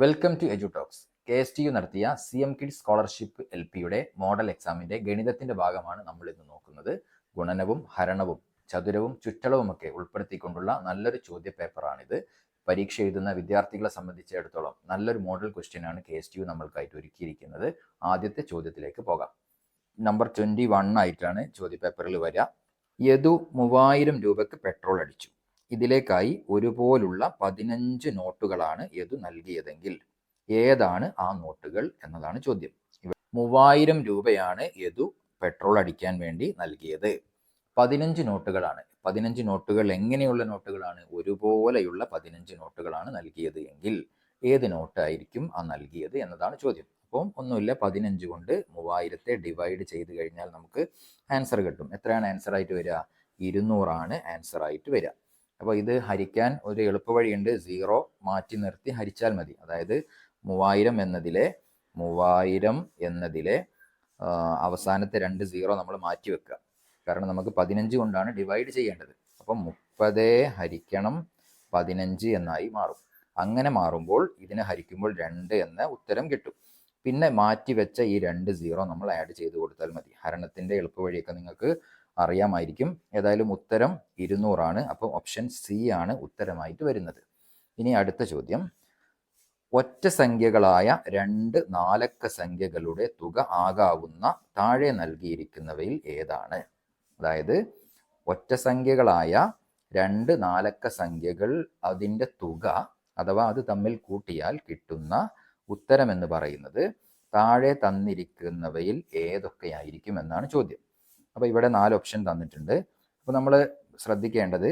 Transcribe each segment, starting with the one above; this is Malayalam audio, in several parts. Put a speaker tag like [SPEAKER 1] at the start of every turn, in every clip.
[SPEAKER 1] Welcome to Edutalks K S T U നടത്തിയ C M kid scholarship L പിയുടെ മോഡൽ എക്സാമിന്റെ ഗണിതത്തിന്റെ ഭാഗമാണ് നമ്മൾ ഇന്ന് നോക്കുന്നത്. ഗുണനവും ഹരണവും ചതുരവും ചുറ്റളവുമൊക്കെ ഉൾപ്പെടുത്തിക്കൊണ്ടുള്ള നല്ലൊരു ചോദ്യ പേപ്പറാണിത് പരീക്ഷ എഴുതുന്ന വിദ്യാർത്ഥികളെ സംബന്ധിച്ചിടത്തോളം നല്ലൊരു മോഡൽ ക്വസ്റ്റ്യൻ ആണ് കെ എസ് ടി യു നമ്മൾക്കായിട്ട് ഒരുക്കിയിരിക്കുന്നത്. ആദ്യത്തെ ചോദ്യത്തിലേക്ക് പോകാം. നമ്പർ ട്വന്റി വൺ ആയിട്ടാണ് ചോദ്യ പേപ്പറിൽ വരിക. യദു മൂവായിരം രൂപയ്ക്ക് പെട്രോൾ അടിച്ചു. ഇതിലേക്കായി ഒരുപോലുള്ള പതിനഞ്ച് നോട്ടുകളാണ് യദു നൽകിയതെങ്കിൽ ഏതാണ് ആ നോട്ടുകൾ എന്നതാണ് ചോദ്യം. മൂവായിരം രൂപയാണ് യദു പെട്രോൾ അടിക്കാൻ വേണ്ടി നൽകിയത്. പതിനഞ്ച് നോട്ടുകളാണ്. പതിനഞ്ച് നോട്ടുകൾ എങ്ങനെയുള്ള നോട്ടുകളാണ്? ഒരുപോലെയുള്ള പതിനഞ്ച് നോട്ടുകളാണ് നൽകിയത് എങ്കിൽ ഏത് നോട്ടായിരിക്കും ആ നൽകിയത് എന്നതാണ് ചോദ്യം. അപ്പം ഒന്നുമില്ല പതിനഞ്ച് കൊണ്ട് മൂവായിരത്തെ ഡിവൈഡ് ചെയ്ത് കഴിഞ്ഞാൽ നമുക്ക് ആൻസർ കിട്ടും. എത്രയാണ് ആൻസർ ആയിട്ട് വരിക? ഇരുന്നൂറാണ് ആൻസർ ആയിട്ട് വരിക. അപ്പോൾ ഇത് ഹരിക്കാൻ ഒരു എളുപ്പവഴിയുണ്ട്. സീറോ മാറ്റി നിർത്തി ഹരിച്ചാൽ മതി. അതായത് മൂവായിരം എന്നതിലെ മൂവായിരം എന്നതിലെ അവസാനത്തെ രണ്ട് സീറോ നമ്മൾ മാറ്റി വെക്കുക. കാരണം നമുക്ക് പതിനഞ്ച് കൊണ്ടാണ് ഡിവൈഡ് ചെയ്യേണ്ടത്. അപ്പം മുപ്പത് ഹരിക്കണം പതിനഞ്ച് എന്നായി മാറും. അങ്ങനെ മാറുമ്പോൾ ഇതിനെ ഹരിക്കുമ്പോൾ രണ്ട് എന്ന ഉത്തരം കിട്ടും. പിന്നെ മാറ്റി വെച്ച ഈ രണ്ട് സീറോ നമ്മൾ ആഡ് ചെയ്ത് കൊടുത്താൽ മതി. ഹരണത്തിന്റെ എളുപ്പവഴിയൊക്കെ നിങ്ങൾക്ക് അറിയാമായിരിക്കും. ഏതായാലും ഉത്തരം ഇരുന്നൂറാണ്. അപ്പം ഓപ്ഷൻ സി ആണ് ഉത്തരമായിട്ട് വരുന്നത്. ഇനി അടുത്ത ചോദ്യം. ഒറ്റ സംഖ്യകളായ രണ്ട് നാലക്ക സംഖ്യകളുടെ തുക ആകാവുന്ന താഴെ നൽകിയിരിക്കുന്നവയിൽ ഏതാണ്? അതായത് ഒറ്റ സംഖ്യകളായ രണ്ട് നാലക്ക സംഖ്യകൾ അതിന്റെ തുക അഥവാ അത് തമ്മിൽ കൂട്ടിയാൽ കിട്ടുന്ന ഉത്തരം എന്ന് പറയുന്നത് താഴെ തന്നിരിക്കുന്നവയിൽ ഏതൊക്കെയായിരിക്കും എന്നാണ് ചോദ്യം. അപ്പോൾ ഇവിടെ നാല് ഓപ്ഷൻ തന്നിട്ടുണ്ട്. അപ്പോൾ നമ്മൾ ശ്രദ്ധിക്കേണ്ടത്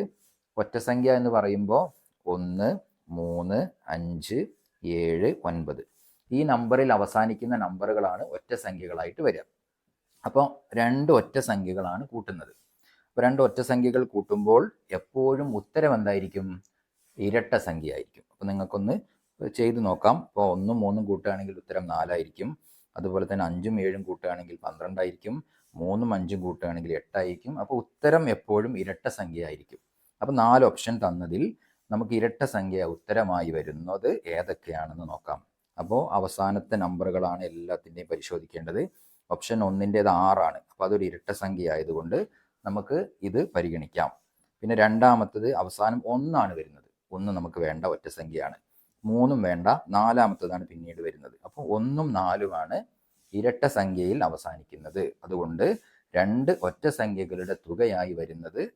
[SPEAKER 1] ഒറ്റസംഖ്യ എന്ന് പറയുമ്പോൾ ഒന്ന് മൂന്ന് അഞ്ച് ഏഴ് ഒൻപത്. ഈ നമ്പറിൽ അവസാനിക്കുന്ന നമ്പറുകളാണ് ഒറ്റ സംഖ്യകളായിട്ട് വരിക. അപ്പോൾ രണ്ട് ഒറ്റ സംഖ്യകളാണ് കൂട്ടുന്നത്. അപ്പോൾ രണ്ട് ഒറ്റ സംഖ്യകൾ കൂട്ടുമ്പോൾ എപ്പോഴും ഉത്തരം എന്തായിരിക്കും? ഇരട്ട സംഖ്യ ആയിരിക്കും. അപ്പോൾ നിങ്ങൾക്കൊന്ന് ചെയ്ത് നോക്കാം. ഇപ്പോൾ ഒന്നും മൂന്നും കൂട്ടുകയാണെങ്കിൽ ഉത്തരം നാലായിരിക്കും. അതുപോലെ തന്നെ അഞ്ചും ഏഴും കൂട്ടുകയാണെങ്കിൽ പന്ത്രണ്ടായിരിക്കും. മൂന്നും അഞ്ചും കൂട്ടുകയാണെങ്കിൽ എട്ടായിരിക്കും. അപ്പോൾ ഉത്തരം എപ്പോഴും ഇരട്ട സംഖ്യ ആയിരിക്കും അപ്പോൾ നാല് ഓപ്ഷൻ തന്നതിൽ നമുക്ക് ഇരട്ട സംഖ്യ ഉത്തരമായി വരുന്നത് ഏതൊക്കെയാണെന്ന് നോക്കാം. അപ്പോൾ അവസാനത്തെ നമ്പറുകളാണ് എല്ലാത്തിന്റെയും പരിശോധിക്കേണ്ടത്. ഓപ്ഷൻ ഒന്നിന്റേത് ആറാണ്. അപ്പോൾ അതൊരു ഇരട്ട സംഖ്യ ആയതുകൊണ്ട് നമുക്ക് ഇത് പരിഗണിക്കാം. പിന്നെ രണ്ടാമത്തത് അവസാനം ഒന്നാണ് വരുന്നത്. ഒന്ന് നമുക്ക് വേണ്ട ഒറ്റ സംഖ്യയാണ്. മൂന്നും വേണ്ട. നാലാമത്തതാണ് പിന്നീട് വരുന്നത്. അപ്പോൾ ഒന്നും നാലുമാണ് ഇരട്ട സംഖ്യയിൽ അവസാനിക്കുന്നത്. അതുകൊണ്ട് രണ്ട് ഒറ്റ സംഖ്യകളുടെ തുകയായി വരുന്നത്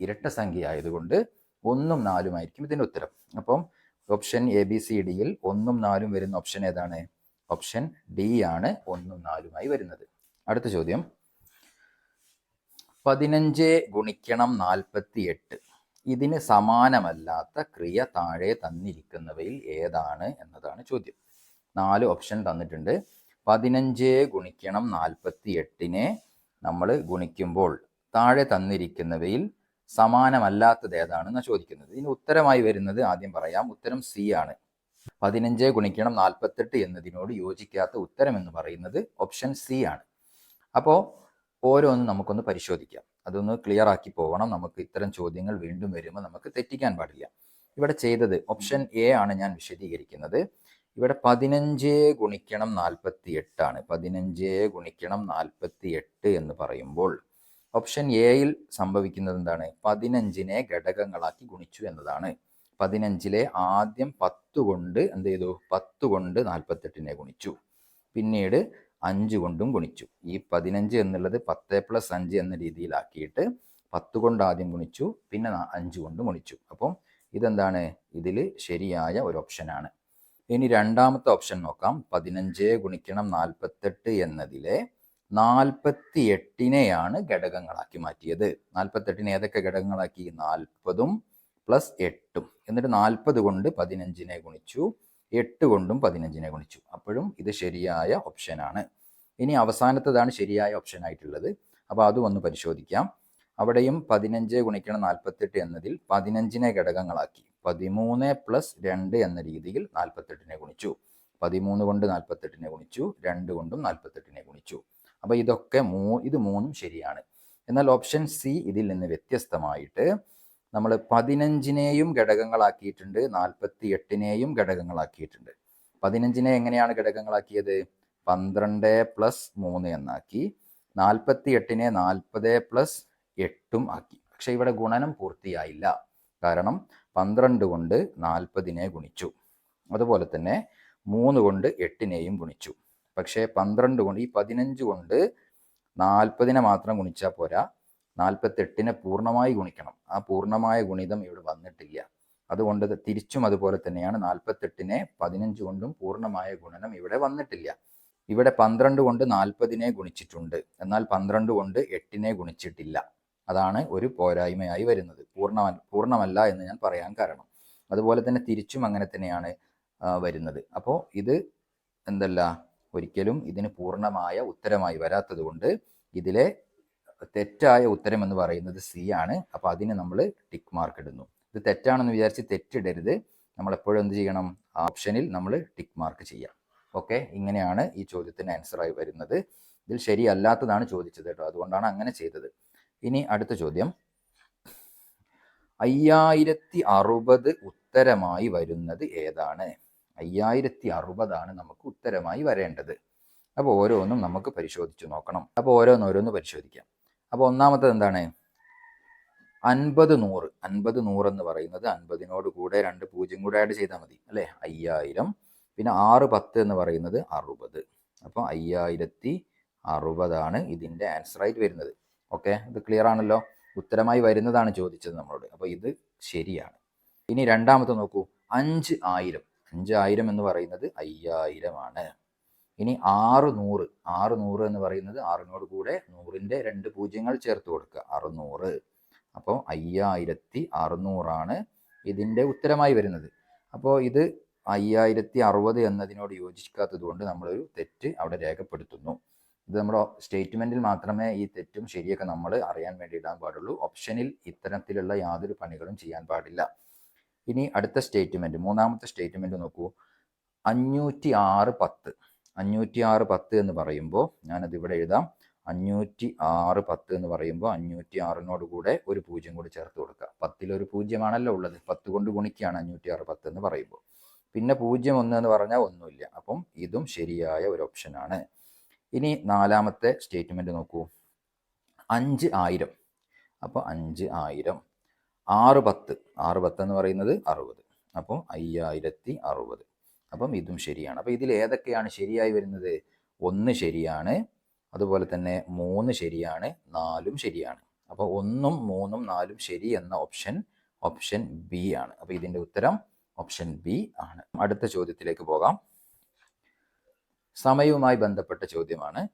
[SPEAKER 1] ഇരട്ട സംഖ്യ ആയതുകൊണ്ട് ഒന്നും നാലും ആയിരിക്കും ഇതിന്റെ ഉത്തരം. അപ്പം ഓപ്ഷൻ എ ബി സി ഡിയിൽ ഒന്നും നാലും വരുന്ന ഓപ്ഷൻ ഏതാണ്? ഓപ്ഷൻ ഡി ആണ് ഒന്നും നാലുമായി വരുന്നത്. അടുത്ത ചോദ്യം. പതിനഞ്ച് ഗുണിക്കണം നാൽപ്പത്തി എട്ട് ഇതിന് സമാനമല്ലാത്ത ക്രിയ താഴെ തന്നിരിക്കുന്നവയിൽ ഏതാണ് എന്നതാണ് ചോദ്യം. നാല് ഓപ്ഷൻ തന്നിട്ടുണ്ട്. പതിനഞ്ച് ഗുണിക്കണം നാൽപ്പത്തി എട്ടിനെ നമ്മൾ ഗുണിക്കുമ്പോൾ താഴെ തന്നിരിക്കുന്നവയിൽ സമാനമല്ലാത്തത് ഏതാണെന്ന് ചോദിക്കുന്നത്. ഇതിന് ഉത്തരമായി വരുന്നത് ആദ്യം പറയാം. ഉത്തരം സി ആണ്. പതിനഞ്ച് ഗുണിക്കണം നാൽപ്പത്തെട്ട് എന്നതിനോട് യോജിക്കാത്ത ഉത്തരം എന്ന് പറയുന്നത് ഓപ്ഷൻ സി ആണ്. അപ്പോൾ ഓരോന്നും നമുക്കൊന്ന് പരിശോധിക്കാം. അതൊന്ന് ക്ലിയർ ആക്കി പോകണം നമുക്ക് ഇത്തരം ചോദ്യങ്ങൾ വീണ്ടും വരുമ്പോൾ നമുക്ക് തെറ്റിക്കാൻ പാടില്ല. ഇവിടെ ചെയ്തത് ഓപ്ഷൻ എ ആണ് ഞാൻ വിശദീകരിക്കുന്നത്. ഇവിടെ പതിനഞ്ച് ഗുണിക്കണം നാൽപ്പത്തി എട്ടാണ് പതിനഞ്ച് ഗുണിക്കണം നാൽപ്പത്തി എട്ട് എന്ന് പറയുമ്പോൾ ഓപ്ഷൻ എയിൽ സംഭവിക്കുന്നത് എന്താണ്? പതിനഞ്ചിനെ ഘടകങ്ങളാക്കി ഗുണിച്ചു എന്നതാണ്. പതിനഞ്ചിലെ ആദ്യം പത്ത് കൊണ്ട് എന്ത് ചെയ്തു? പത്ത് കൊണ്ട് നാൽപ്പത്തെട്ടിനെ ഗുണിച്ചു. പിന്നീട് അഞ്ച് കൊണ്ടും ഗുണിച്ചു. ഈ പതിനഞ്ച് എന്നുള്ളത് പത്ത് പ്ലസ് അഞ്ച് എന്ന രീതിയിലാക്കിയിട്ട് പത്ത് കൊണ്ട് ആദ്യം ഗുണിച്ചു പിന്നെ അഞ്ച് കൊണ്ട് ഗുണിച്ചു. അപ്പം ഇതെന്താണ്? ഇതിൽ ശരിയായ ഒരു ഓപ്ഷനാണ് ഇനി രണ്ടാമത്തെ ഓപ്ഷൻ നോക്കാം. പതിനഞ്ച് ഗുണിക്കണം നാൽപ്പത്തെട്ട് എന്നതിലെ നാൽപ്പത്തി എട്ടിനെയാണ് ഘടകങ്ങളാക്കി മാറ്റിയത്. നാൽപ്പത്തെട്ടിനെ ഏതൊക്കെ ഘടകങ്ങളാക്കി? നാൽപ്പതും പ്ലസ് എട്ടും. എന്നിട്ട് നാൽപ്പത് കൊണ്ട് പതിനഞ്ചിനെ ഗുണിച്ചു. എട്ട് കൊണ്ടും പതിനഞ്ചിനെ ഗുണിച്ചു. അപ്പോഴും ഇത് ശരിയായ ഓപ്ഷനാണ് ഇനി അവസാനത്തതാണ് ശരിയായ ഓപ്ഷൻ ആയിട്ടുള്ളത്. അപ്പോൾ അതും ഒന്ന് പരിശോധിക്കാം. അവിടെയും പതിനഞ്ച് ഗുണിക്കണം നാൽപ്പത്തെട്ട് എന്നതിൽ പതിനഞ്ചിനെ ഘടകങ്ങളാക്കി. പതിമൂന്ന് പ്ലസ് രണ്ട് എന്ന രീതിയിൽ നാൽപ്പത്തെട്ടിനെ ഗുണിച്ചു. പതിമൂന്ന് കൊണ്ട് നാൽപ്പത്തെട്ടിനെ ഗുണിച്ചു രണ്ട് കൊണ്ടും നാൽപ്പത്തെട്ടിനെ ഗുണിച്ചു. അപ്പോൾ ഇതൊക്കെ മൂ ഇത് മൂന്നും ശരിയാണ്. എന്നാൽ ഓപ്ഷൻ സി ഇതിൽ നിന്ന് വ്യത്യസ്തമായിട്ട് നമ്മൾ പതിനഞ്ചിനെയും ഘടകങ്ങളാക്കിയിട്ടുണ്ട് നാൽപ്പത്തി എട്ടിനെയും ഘടകങ്ങളാക്കിയിട്ടുണ്ട്. പതിനഞ്ചിനെ എങ്ങനെയാണ് ഘടകങ്ങളാക്കിയത്? പന്ത്രണ്ട് പ്ലസ് മൂന്ന് എന്നാക്കി നാൽപ്പത്തി എട്ടിനെ നാൽപ്പത് പ്ലസ് എട്ടും ആക്കി. പക്ഷെ ഇവിടെ ഗുണനം പൂർത്തിയായില്ല. കാരണം പന്ത്രണ്ട് കൊണ്ട് നാൽപ്പതിനെ ഗുണിച്ചു. അതുപോലെ തന്നെ മൂന്ന് കൊണ്ട് എട്ടിനെയും ഗുണിച്ചു. പക്ഷേ പന്ത്രണ്ട് കൊണ്ട് ഈ പതിനഞ്ച് കൊണ്ട് നാൽപ്പതിനെ മാത്രം ഗുണിച്ചാൽ പോരാ. നാൽപ്പത്തെട്ടിനെ പൂർണമായി ഗുണിക്കണം. ആ പൂർണമായ ഗുണിതം ഇവിടെ വന്നിട്ടില്ല. അതുകൊണ്ട് തിരിച്ചും അതുപോലെ തന്നെയാണ് നാൽപ്പത്തെട്ടിനെ പതിനഞ്ച് കൊണ്ടും പൂർണമായ ഗുണനം ഇവിടെ വന്നിട്ടില്ല. ഇവിടെ പന്ത്രണ്ട് കൊണ്ട് നാൽപ്പതിനെ ഗുണിച്ചിട്ടുണ്ട്. എന്നാൽ പന്ത്രണ്ട് കൊണ്ട് എട്ടിനെ ഗുണിച്ചിട്ടില്ല. അതാണ് ഒരു പോരായ്മയായി വരുന്നത്. പൂർണ പൂർണമല്ല എന്ന് ഞാൻ പറയാൻ കാരണം. അതുപോലെ തന്നെ തിരിച്ചും അങ്ങനെ തന്നെയാണ് വരുന്നത്. അപ്പോൾ ഇത് എന്തല്ല? ഒരിക്കലും ഇതിന് പൂർണമായ ഉത്തരമായി വരാത്തത് കൊണ്ട് ഇതിലെ തെറ്റായ ഉത്തരം എന്ന് പറയുന്നത് സി ആണ്. അപ്പോൾ അതിന് നമ്മൾ ടിക്ക് മാർക്ക് ഇടുന്നു. ഇത് തെറ്റാണെന്ന് വിചാരിച്ച് തെറ്റിടരുത്. നമ്മൾ എപ്പോഴും എന്ത് ചെയ്യണം? ഓപ്ഷനിൽ നമ്മൾ ടിക്ക് മാർക്ക് ചെയ്യാം. ഓക്കെ? ഇങ്ങനെയാണ് ഈ ചോദ്യത്തിന് ആൻസറായി വരുന്നത്. ഇതിൽ ശരിയല്ലാത്തതാണ് ചോദിച്ചത് കേട്ടോ. അതുകൊണ്ടാണ് അങ്ങനെ ചെയ്തത്. ഇനി അടുത്ത ചോദ്യം. അയ്യായിരത്തി അറുപത് ഉത്തരമായി വരുന്നത് ഏതാണ്? അയ്യായിരത്തി അറുപതാണ് നമുക്ക് ഉത്തരമായി വരേണ്ടത്. അപ്പോൾ ഓരോന്നും നമുക്ക് പരിശോധിച്ചു നോക്കണം. അപ്പോൾ ഓരോന്നോരോന്ന് പരിശോധിക്കാം. അപ്പോൾ ഒന്നാമത്തത് എന്താണ്? അൻപത് നൂറ്. അൻപത് നൂറ് എന്ന് പറയുന്നത് അൻപതിനോട് കൂടെ രണ്ട് പൂജ്യം കൂടെ ആയിട്ട് ചെയ്താൽ മതി അല്ലേ? അയ്യായിരം. പിന്നെ ആറ് പത്ത് എന്ന് പറയുന്നത് അറുപത്. അപ്പോൾ അയ്യായിരത്തി അറുപതാണ് ഇതിന്റെ ആൻസറായിട്ട് വരുന്നത്. ഓക്കെ? ഇത് ക്ലിയർ ആണല്ലോ? ഉത്തരമായി വരുന്നതാണ് ചോദിച്ചത് നമ്മളോട്. അപ്പോൾ ഇത് ശരിയാണ്. ഇനി രണ്ടാമത്തെ നോക്കൂ. അഞ്ച് ആയിരം. അഞ്ച് ആയിരം എന്ന് പറയുന്നത് അയ്യായിരമാണ്. ഇനി ആറ് നൂറ്. ആറ് നൂറ് എന്ന് പറയുന്നത് ആറിനോട് കൂടെ നൂറിന്റെ രണ്ട് പൂജ്യങ്ങൾ ചേർത്ത് കൊടുക്കുക. അറുന്നൂറ് അപ്പോൾ അയ്യായിരത്തി അറുന്നൂറാണ് ഇതിന്റെ ഉത്തരമായി വരുന്നത്. അപ്പോൾ ഇത് അയ്യായിരത്തി അറുപത് എന്നതിനോട് യോജിക്കാത്തത് കൊണ്ട് നമ്മളൊരു തെറ്റ് അവിടെ രേഖപ്പെടുത്തുന്നു. ഇത് നമ്മുടെ സ്റ്റേറ്റ്മെന്റിൽ മാത്രമേ ഈ തെറ്റും ശരിയൊക്കെ നമ്മൾ അറിയാൻ വേണ്ടി ഇടാൻ പാടുള്ളൂ. ഓപ്ഷനിൽ ഇത്തരത്തിലുള്ള യാതൊരു പണികളും ചെയ്യാൻ പാടില്ല. ഇനി അടുത്ത സ്റ്റേറ്റ്മെന്റ് മൂന്നാമത്തെ സ്റ്റേറ്റ്മെന്റ് നോക്കൂ. അഞ്ഞൂറ്റി ആറ് പത്ത്. അഞ്ഞൂറ്റി ആറ് പത്ത് എന്ന് പറയുമ്പോൾ ഞാനത് ഇവിടെ എഴുതാം. അഞ്ഞൂറ്റി ആറ് പത്ത് എന്ന് പറയുമ്പോൾ അഞ്ഞൂറ്റി ആറിനോട് കൂടെ ഒരു പൂജ്യം കൂടി ചേർത്ത് കൊടുക്കുക. പത്തിലൊരു പൂജ്യമാണല്ലോ ഉള്ളത്. പത്ത് കൊണ്ട് ഗുണിക്കുകയാണ് അഞ്ഞൂറ്റി ആറ് പത്ത് എന്ന് പറയുമ്പോൾ. പിന്നെ പൂജ്യം ഒന്ന് എന്ന് പറഞ്ഞാൽ ഒന്നുമില്ല. അപ്പം ഇതും ശരിയായ ഒരു ഓപ്ഷനാണ്. ഇനി നാലാമത്തെ സ്റ്റേറ്റ്മെന്റ് നോക്കൂ. അഞ്ച് ആയിരം. അപ്പോൾ അഞ്ച് ആയിരം. ആറ് പത്ത്. ആറ് പത്ത് എന്ന് പറയുന്നത് അറുപത്. അപ്പോൾ അയ്യായിരത്തി അറുപത്. അപ്പം ഇതും ശരിയാണ്. അപ്പോൾ ഇതിൽ ഏതൊക്കെയാണ് ശരിയായി വരുന്നത്? ഒന്ന് ശരിയാണ്. അതുപോലെ തന്നെ മൂന്ന് ശരിയാണ്. നാലും ശരിയാണ്. അപ്പോൾ ഒന്നും മൂന്നും നാലും ശരി എന്ന ഓപ്ഷൻ ഓപ്ഷൻ ബി ആണ്. അപ്പോൾ ഇതിന്റെ ഉത്തരം ഓപ്ഷൻ ബി ആണ്. അടുത്ത ചോദ്യത്തിലേക്ക് പോകാം. സമയവുമായി ബന്ധപ്പെട്ട ചോദ്യമാണ്.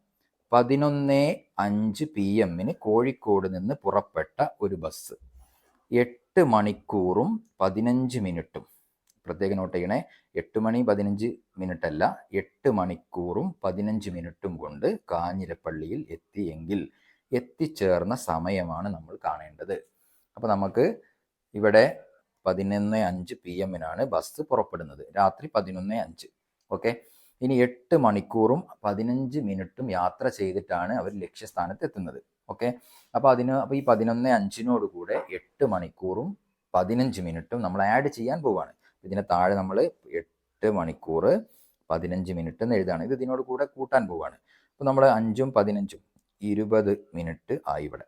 [SPEAKER 1] പതിനൊന്ന് അഞ്ച് പി എമ്മിന് കോഴിക്കോട് നിന്ന് പുറപ്പെട്ട ഒരു ബസ് എട്ട് മണിക്കൂറും പതിനഞ്ച് മിനിറ്റും. പ്രത്യേക നോട്ട് ചെയ്യണേ. എട്ട് മണി പതിനഞ്ച് മിനിറ്റ് അല്ല എട്ട് മണിക്കൂറും പതിനഞ്ച് മിനിറ്റും കൊണ്ട് കാഞ്ഞിരപ്പള്ളിയിൽ എത്തിയെങ്കിൽ എത്തിച്ചേർന്ന സമയമാണ് നമ്മൾ കാണേണ്ടത്. അപ്പോൾ നമുക്ക് ഇവിടെ പതിനൊന്ന് അഞ്ച് പി എമ്മിനാണ് ബസ് പുറപ്പെടുന്നത്. രാത്രി പതിനൊന്ന് അഞ്ച്. ഓക്കെ ഇനി എട്ട് മണിക്കൂറും പതിനഞ്ച് മിനിറ്റും യാത്ര ചെയ്തിട്ടാണ് അവർ ലക്ഷ്യസ്ഥാനത്ത് എത്തുന്നത് ഓക്കെ? അപ്പോൾ അതിന് അപ്പോൾ ഈ പതിനൊന്ന് അഞ്ചിനോട് കൂടെ എട്ട് മണിക്കൂറും പതിനഞ്ച് മിനിറ്റും നമ്മൾ ആഡ് ചെയ്യാൻ പോവുകയാണ് ഇതിന് താഴെ നമ്മൾ എട്ട് മണിക്കൂർ പതിനഞ്ച് മിനിറ്റ് എന്ന് എഴുതാണ്. ഇത് ഇതിനോട് കൂടെ കൂട്ടാൻ പോവാണ്. അപ്പോൾ നമ്മൾ അഞ്ചും പതിനഞ്ചും ഇരുപത് മിനിറ്റ് ആയി ഇവിടെ.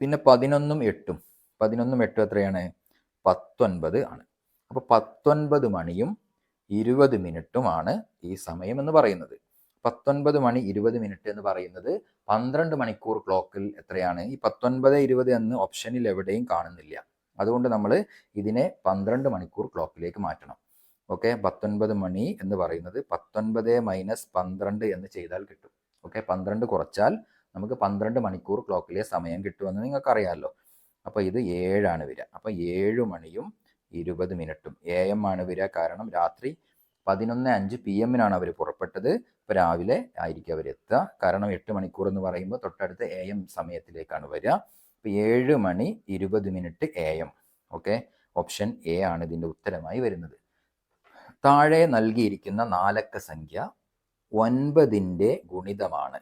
[SPEAKER 1] പിന്നെ പതിനൊന്നും എട്ടും പതിനൊന്നും എട്ടും എത്രയാണ്? പത്തൊൻപത് ആണ്. അപ്പോൾ പത്തൊൻപത് മണിയും ഇരുപത് മിനിറ്റുമാണ് ഈ സമയം എന്ന് പറയുന്നത്. പത്തൊൻപത് മണി ഇരുപത് മിനിറ്റ് എന്ന് പറയുന്നത് പന്ത്രണ്ട് മണിക്കൂർ ക്ലോക്കിൽ എത്രയാണ്? ഈ പത്തൊൻപത് ഇരുപത് എന്ന് ഓപ്ഷനിൽ എവിടെയും കാണുന്നില്ല. അതുകൊണ്ട് നമ്മൾ ഇതിനെ പന്ത്രണ്ട് മണിക്കൂർ ക്ലോക്കിലേക്ക് മാറ്റണം. ഓക്കെ? പത്തൊൻപത് മണി എന്ന് പറയുന്നത് പത്തൊൻപത് മൈനസ് പന്ത്രണ്ട് എന്ന് ചെയ്താൽ കിട്ടും. ഓക്കെ? പന്ത്രണ്ട് കുറച്ചാൽ നമുക്ക് പന്ത്രണ്ട് മണിക്കൂർ ക്ലോക്കിലെ സമയം കിട്ടുമെന്ന് നിങ്ങൾക്കറിയാമല്ലോ അപ്പോൾ ഇത് ഏഴാണ് വരിക. അപ്പോൾ ഏഴ് മണിയും ഇരുപത് മിനിറ്റും. എ എം ആണ് വരിക. കാരണം രാത്രി പതിനൊന്ന് അഞ്ച് പി എമ്മിനാണ് അവർ പുറപ്പെട്ടത്. ഇപ്പോൾ രാവിലെ ആയിരിക്കും അവരെത്തുക കാരണം എട്ട് മണിക്കൂർ എന്ന് പറയുമ്പോൾ തൊട്ടടുത്ത എ എം സമയത്തിലേക്കാണ് വരിക. അപ്പോൾ ഏഴ് മണി ഇരുപത് minute A M. Okay? Option A ആണ് ഇതിന്റെ ഉത്തരമായി വരുന്നത്. താഴെ നൽകിയിരിക്കുന്ന നാലക്ക സംഖ്യ ഒൻപതിന്റെ ഗുണിതമാണ്.